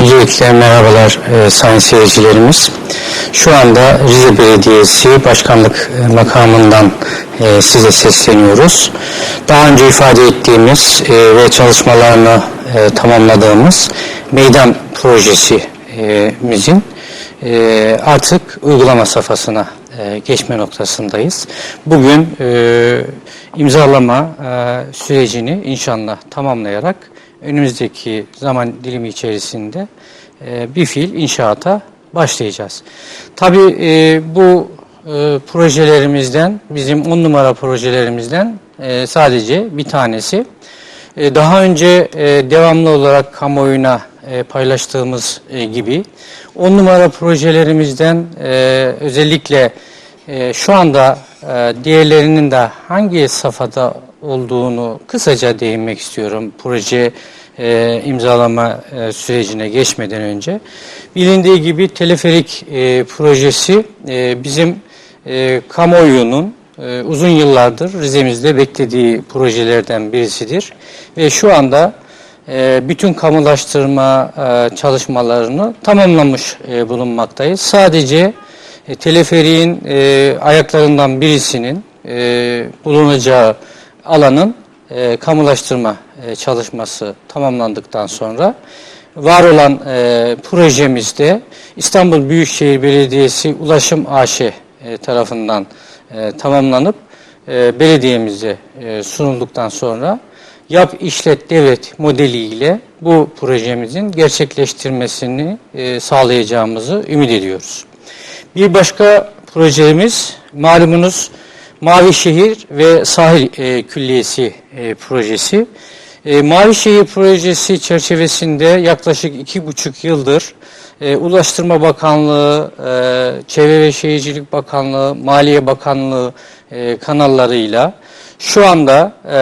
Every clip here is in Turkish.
öncelikle merhabalar e, sayın seyircilerimiz. Şu anda Rize Belediyesi Başkanlık e, makamından e, size sesleniyoruz. Daha önce ifade ettiğimiz e, ve çalışmalarını e, tamamladığımız meydan projesimizin e, artık uygulama safhasına e, geçme noktasındayız. Bugün e, imzalama e, sürecini inşallah tamamlayarak önümüzdeki zaman dilimi içerisinde e, bir fiil inşaata başlayacağız. Tabii e, bu e, projelerimizden, bizim on numara projelerimizden sadece bir tanesi. Daha önce devamlı olarak kamuoyuna paylaştığımız gibi on numara projelerimizden özellikle şu anda diğerlerinin de hangi safhada olduğunu kısaca değinmek istiyorum proje e, imzalama e, sürecine geçmeden önce. Bilindiği gibi teleferik e, projesi e, bizim e, kamuoyunun e, uzun yıllardır Rize'mizde beklediği projelerden birisidir. Ve şu anda e, bütün kamulaştırma e, çalışmalarını tamamlamış e, bulunmaktayız. Sadece e, teleferiğin e, ayaklarından birisinin e, bulunacağı alanın e, kamulaştırma e, çalışması tamamlandıktan sonra var olan e, projemizde İstanbul Büyükşehir Belediyesi Ulaşım AŞ e, tarafından e, tamamlanıp e, belediyemize e, sunulduktan sonra yap işlet devlet modeliyle bu projemizin gerçekleştirmesini e, sağlayacağımızı ümit ediyoruz. Bir başka projemiz malumunuz Mavi Şehir ve Sahil e, Külliyesi e, projesi. E, Mavi Şehir projesi çerçevesinde yaklaşık iki buçuk yıldır e, Ulaştırma Bakanlığı, e, Çevre ve Şehircilik Bakanlığı, Maliye Bakanlığı e, kanallarıyla şu anda e,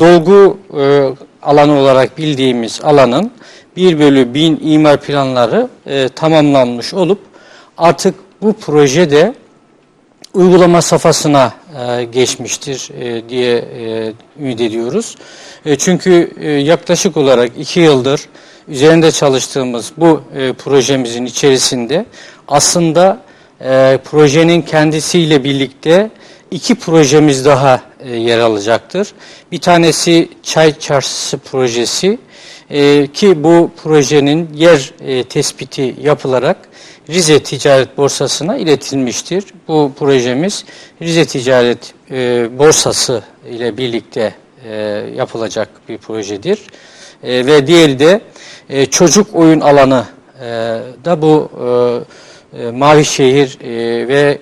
dolgu e, alanı olarak bildiğimiz alanın 1 bölü 1000 imar planları e, tamamlanmış olup artık bu projede uygulama safhasına e, geçmiştir e, diye e, ümit ediyoruz. Çünkü yaklaşık olarak iki yıldır üzerinde çalıştığımız bu projemizin içerisinde aslında projenin kendisiyle birlikte iki projemiz daha yer alacaktır. Bir tanesi Çay Çarşısı projesi ki bu projenin yer tespiti yapılarak Rize Ticaret Borsası'na iletilmiştir. Bu projemiz Rize Ticaret e, Borsası ile birlikte e, yapılacak bir projedir. E, ve diğeri de e, çocuk oyun alanı e, da bu e, e, Mavişehir e, ve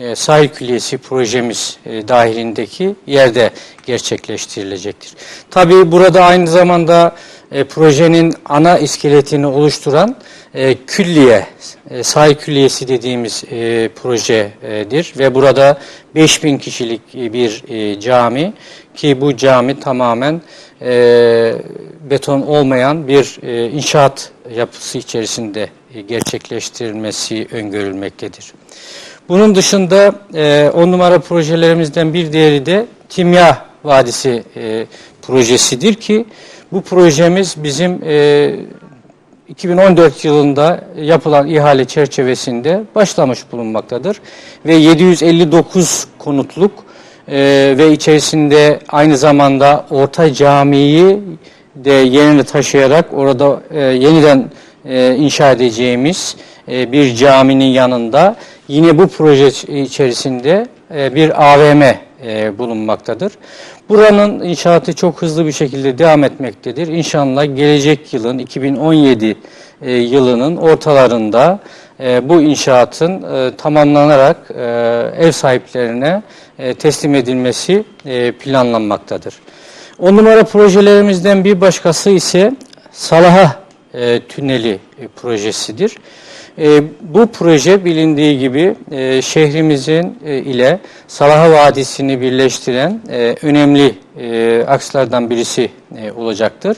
e, Sahil Külliyesi projemiz e, dahilindeki yerde gerçekleştirilecektir. Tabii burada aynı zamanda e, projenin ana iskeletini oluşturan e, külliye, e, külliyesi dediğimiz e, projedir ve burada 5000 kişilik e, bir e, cami ki bu cami tamamen beton olmayan bir inşaat yapısı içerisinde gerçekleştirilmesi öngörülmektedir. Bunun dışında e, on numara projelerimizden bir diğeri de Timya Vadisi e, projesidir ki bu projemiz bizim 2014 yılında yapılan ihale çerçevesinde başlamış bulunmaktadır. Ve 759 konutluk e, ve içerisinde aynı zamanda Orta Camii'yi de yerini taşıyarak orada e, yeniden e, inşa edeceğimiz e, bir caminin yanında yine bu proje içerisinde e, bir AVM e, bulunmaktadır. Buranın inşaatı çok hızlı bir şekilde devam etmektedir. İnşallah gelecek yılın 2017 e, yılının ortalarında e, bu inşaatın e, tamamlanarak e, ev sahiplerine e, teslim edilmesi e, planlanmaktadır. On numara projelerimizden bir başkası ise Salaha e, Tüneli e, projesidir. E, bu proje bilindiği gibi e, şehrimizin e, ile Salaha Vadisi'ni birleştiren e, önemli e, akslardan birisi e, olacaktır.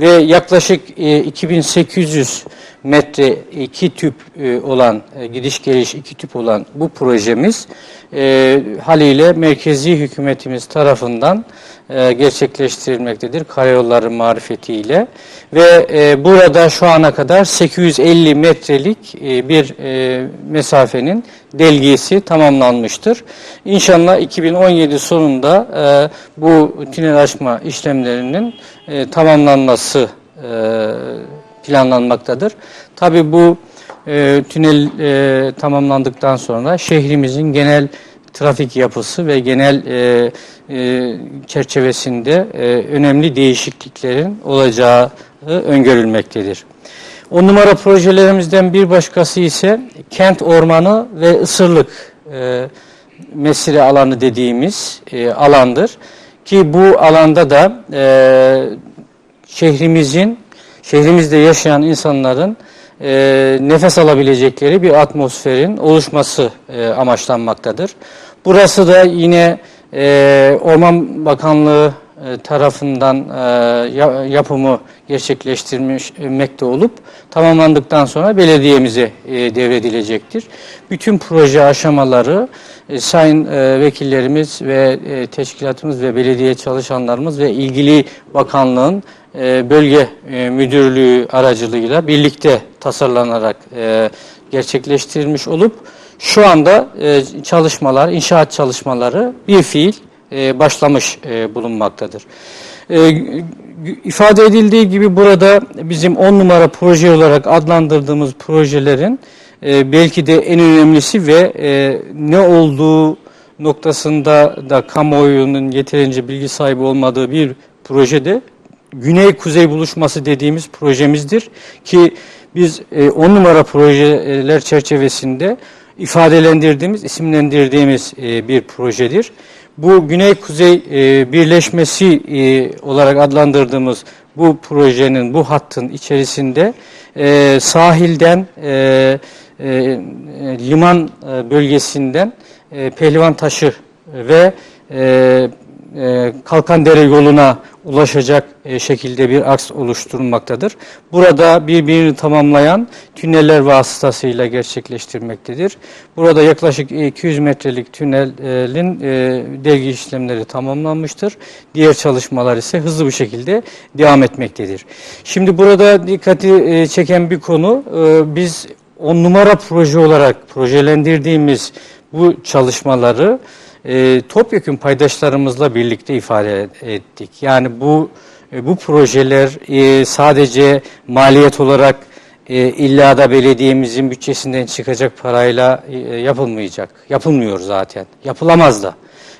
Ve yaklaşık e, 2800 metre iki tüp e, olan, e, gidiş geliş iki tüp olan bu projemiz e, haliyle merkezi hükümetimiz tarafından e, gerçekleştirilmektedir. Karayolları marifetiyle ve e, burada şu ana kadar 850 metrelik e, bir e, mesafenin delgisi tamamlanmıştır. İnşallah 2017 sonunda e, bu tünel açma işlemlerinin e, tamamlanması e, planlanmaktadır. Tabi bu e, tünel e, tamamlandıktan sonra şehrimizin genel trafik yapısı ve genel e, e, çerçevesinde e, önemli değişikliklerin olacağı öngörülmektedir. On numara projelerimizden bir başkası ise kent ormanı ve ısırlık e, mesire alanı dediğimiz e, alandır. Ki bu alanda da e, şehrimizin, şehrimizde yaşayan insanların e, nefes alabilecekleri bir atmosferin oluşması e, amaçlanmaktadır. Burası da yine e, Orman Bakanlığı tarafından e, ya- yapımı gerçekleştirmekte olup tamamlandıktan sonra belediyemize e, devredilecektir. Bütün proje aşamaları e, sayın e, vekillerimiz ve e, teşkilatımız ve belediye çalışanlarımız ve ilgili bakanlığın e, bölge e, müdürlüğü aracılığıyla birlikte tasarlanarak e, gerçekleştirilmiş olup şu anda e, çalışmalar, inşaat çalışmaları bir fiil e, başlamış e, bulunmaktadır. E, ifade edildiği gibi burada bizim 10 numara proje olarak adlandırdığımız projelerin e, belki de en önemlisi ve ne olduğu noktasında da kamuoyunun yeterince bilgi sahibi olmadığı bir projede Güney-Kuzey buluşması dediğimiz projemizdir ki biz 10 numara projeler çerçevesinde ifadelendirdiğimiz, isimlendirdiğimiz bir projedir. Bu Güney-Kuzey e, birleşmesi e, olarak adlandırdığımız bu projenin, bu hattın içerisinde e, sahilden, e, e, e, liman e, bölgesinden e, Pehlivan Taşı ve e, e, Kalkandere yoluna ulaşacak e, şekilde bir aks oluşturulmaktadır. Burada birbirini tamamlayan tüneller vasıtasıyla gerçekleştirmektedir. Burada yaklaşık 200 metrelik tünelin e, delgi işlemleri tamamlanmıştır. Diğer çalışmalar ise hızlı bir şekilde devam etmektedir. Şimdi burada dikkati e, çeken bir konu e, biz on numara proje olarak projelendirdiğimiz bu çalışmaları e, topyekun paydaşlarımızla birlikte ifade ettik. Yani bu e, bu projeler e, sadece maliyet olarak e, illa da belediyemizin bütçesinden çıkacak parayla e, yapılmayacak. Yapılmıyor zaten. Yapılamaz da.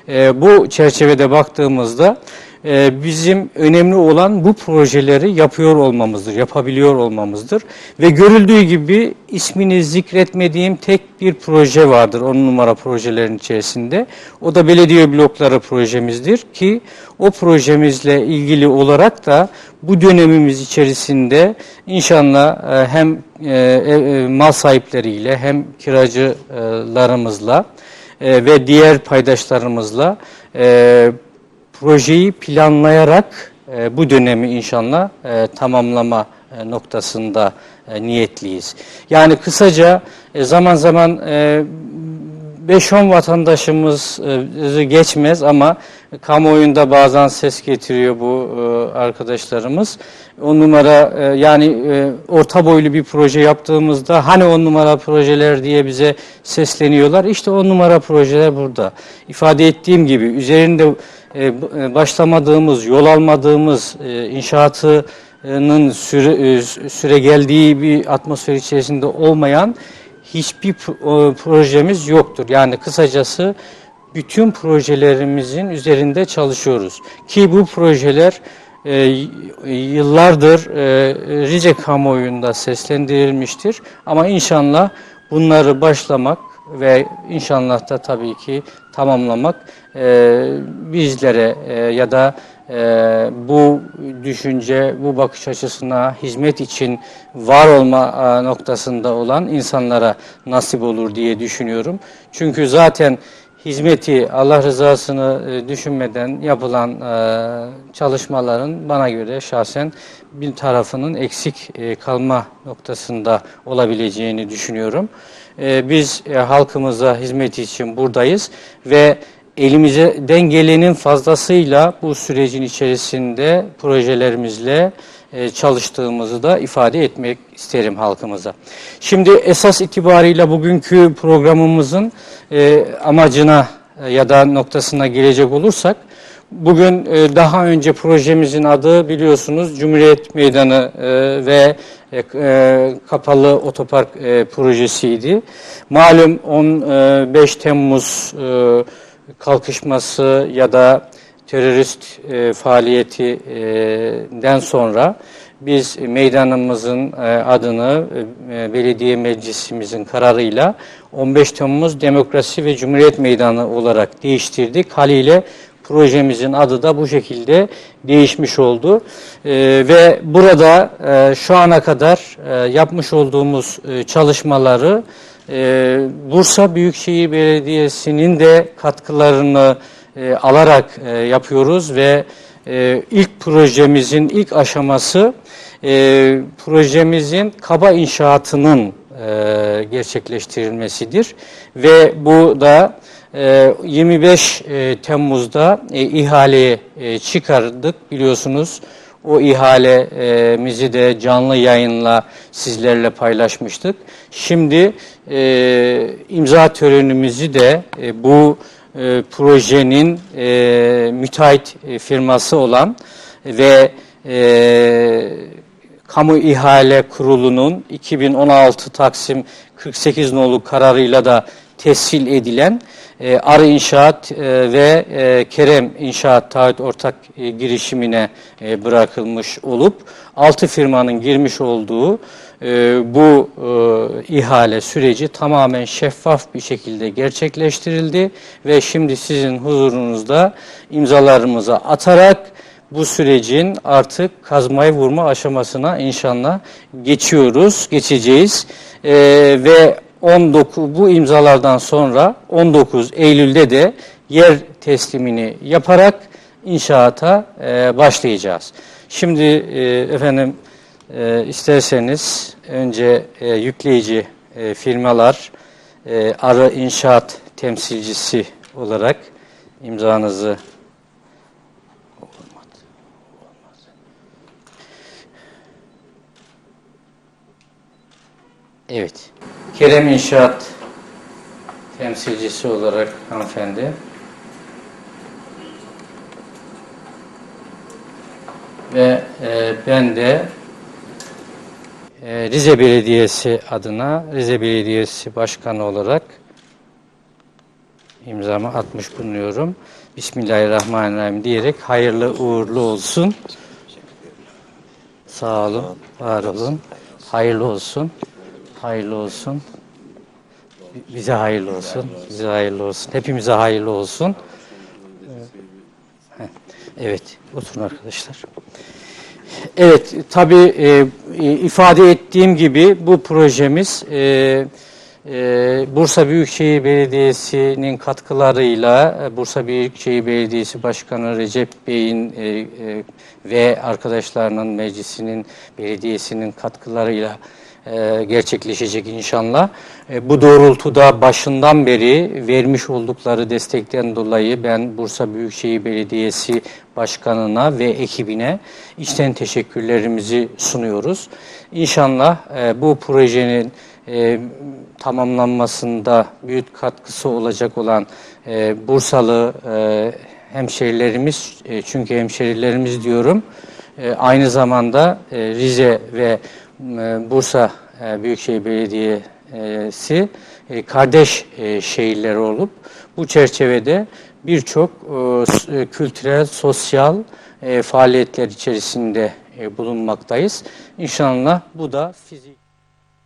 E, bu çerçevede baktığımızda e, bizim önemli olan bu projeleri yapıyor olmamızdır, yapabiliyor olmamızdır. Ve görüldüğü gibi ismini zikretmediğim tek bir proje vardır on numara projelerin içerisinde. O da belediye blokları projemizdir ki o projemizle ilgili olarak da bu dönemimiz içerisinde inşallah e, hem e, e, mal sahipleriyle hem kiracılarımızla e, ve diğer paydaşlarımızla e, projeyi planlayarak e, bu dönemi inşallah tamamlama noktasında niyetliyiz. Yani kısaca zaman zaman 5-10 vatandaşımız e, geçmez ama kamuoyunda bazen ses getiriyor bu e, arkadaşlarımız. On numara e, yani orta boylu bir proje yaptığımızda hani on numara projeler diye bize sesleniyorlar. İşte on numara projeler burada. İfade ettiğim gibi üzerinde başlamadığımız, yol almadığımız inşaatının süre, süre geldiği bir atmosfer içerisinde olmayan hiçbir pro- projemiz yoktur. Yani kısacası bütün projelerimizin üzerinde çalışıyoruz. Ki bu projeler e, yıllardır e, Rize kamuoyunda seslendirilmiştir. Ama inşallah bunları başlamak ve inşallah da tabii ki tamamlamak e, bizlere e, ya da e, bu düşünce, bu bakış açısına hizmet için var olma e, noktasında olan insanlara nasip olur diye düşünüyorum. Çünkü zaten hizmeti, Allah rızasını e, düşünmeden yapılan e, çalışmaların bana göre şahsen bir tarafının eksik e, kalma noktasında olabileceğini düşünüyorum. Biz halkımıza hizmet için buradayız ve elimizden gelenin fazlasıyla bu sürecin içerisinde projelerimizle çalıştığımızı da ifade etmek isterim halkımıza. Şimdi esas itibariyle bugünkü programımızın e, amacına e, ya da noktasına gelecek olursak, bugün e, daha önce projemizin adı biliyorsunuz Cumhuriyet Meydanı e, ve e, e, kapalı otopark e, projesiydi. Malum 15 Temmuz e, kalkışması ya da terörist e, faaliyetinden sonra biz meydanımızın e, adını e, belediye meclisimizin kararıyla 15 Temmuz Demokrasi ve Cumhuriyet Meydanı olarak değiştirdik. Haliyle projemizin adı da bu şekilde değişmiş oldu. E, ve burada e, şu ana kadar e, yapmış olduğumuz e, çalışmaları e, Bursa Büyükşehir Belediyesi'nin de katkılarını e, alarak e, yapıyoruz ve e, ilk projemizin ilk aşaması e, projemizin kaba inşaatının e, gerçekleştirilmesidir ve bu da e, 25 e, Temmuz'da e, ihaleye e, çıkardık biliyorsunuz. O ihalemizi de canlı yayınla sizlerle paylaşmıştık. Şimdi imza törenimizi de bu e, projenin e, müteahhit e, firması olan ve e, Kamu İhale Kurulu'nun 2016 Taksim 48 nolu kararıyla da tescil edilen e, Arı İnşaat e, ve e, Kerem İnşaat Taahhüt Ortak e, girişimine e, bırakılmış olup altı firmanın girmiş olduğu e, bu e, ihale süreci tamamen şeffaf bir şekilde gerçekleştirildi ve şimdi sizin huzurunuzda imzalarımızı atarak bu sürecin artık kazmayı vurma aşamasına inşallah geçiyoruz, geçeceğiz. Ee, ve 19 bu imzalardan sonra 19 Eylül'de de yer teslimini yaparak inşaata e, başlayacağız. Şimdi e, efendim e, isterseniz önce e, yükleyici e, firmalar e, Arı İnşaat temsilcisi olarak imzanızı Evet. Kerem İnşaat temsilcisi olarak hanımefendi. Ve e, ben de Rize Belediyesi adına Rize Belediyesi Başkanı olarak imzamı atmış bulunuyorum. Bismillahirrahmanirrahim diyerek hayırlı uğurlu olsun. Sağ olun, var olun. Hayırlı olsun. Hayırlı olsun. Bize hayırlı olsun. Bize hayırlı olsun. Hepimize hayırlı olsun. Heh, Evet, oturun arkadaşlar. Evet, tabii e, e, ifade ettiğim gibi bu projemiz e, e, Bursa Büyükşehir Belediyesi'nin katkılarıyla e, Bursa Büyükşehir Belediyesi Başkanı Recep Bey'in e, e, ve arkadaşlarının meclisinin, belediyesinin katkılarıyla e, gerçekleşecek inşallah. E, bu doğrultuda başından beri vermiş oldukları destekten dolayı ben Bursa Büyükşehir Belediyesi Başkanı'na ve ekibine içten teşekkürlerimizi sunuyoruz. İnşallah e, bu projenin tamamlanmasında büyük katkısı olacak olan Bursalı e, hemşerilerimiz, e, çünkü hemşerilerimiz diyorum, aynı zamanda Rize ve Bursa e, Büyükşehir Belediyesi e, kardeş e, şehirler olup bu çerçevede birçok e, e, kültürel, sosyal e, faaliyetler içerisinde e, bulunmaktayız. İnşallah bu da fizik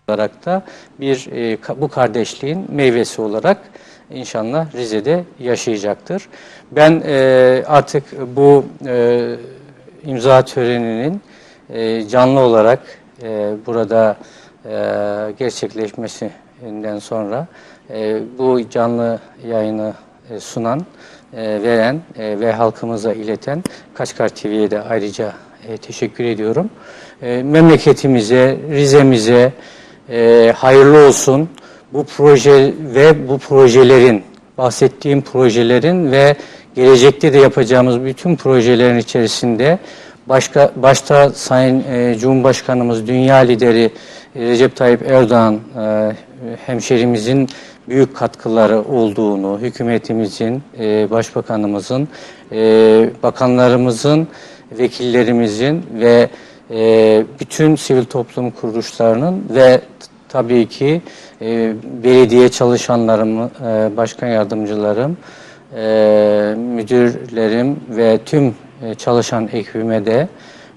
olarak da bir e, bu kardeşliğin meyvesi olarak inşallah Rize'de yaşayacaktır. Ben e, artık bu e, imza töreninin e, canlı olarak e, burada e, gerçekleşmesinden sonra e, bu canlı yayını e, sunan, e, veren e, ve halkımıza ileten Kaçkar TV'ye de ayrıca e, teşekkür ediyorum. E, memleketimize, Rize'mize e, hayırlı olsun. Bu proje ve bu projelerin, bahsettiğim projelerin ve gelecekte de yapacağımız bütün projelerin içerisinde başka başta Sayın e, Cumhurbaşkanımız, dünya lideri e, Recep Tayyip Erdoğan e, hemşerimizin büyük katkıları olduğunu, hükümetimizin, e, başbakanımızın, e, bakanlarımızın, vekillerimizin ve e, bütün sivil toplum kuruluşlarının ve tabii ki e, belediye çalışanlarım, e, başkan yardımcılarım, e, müdürlerim ve tüm çalışan ekibime de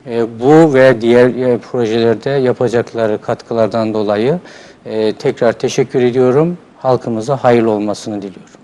e, bu ve diğer e, projelerde yapacakları katkılardan dolayı e, tekrar teşekkür ediyorum. Halkımıza hayırlı olmasını diliyorum.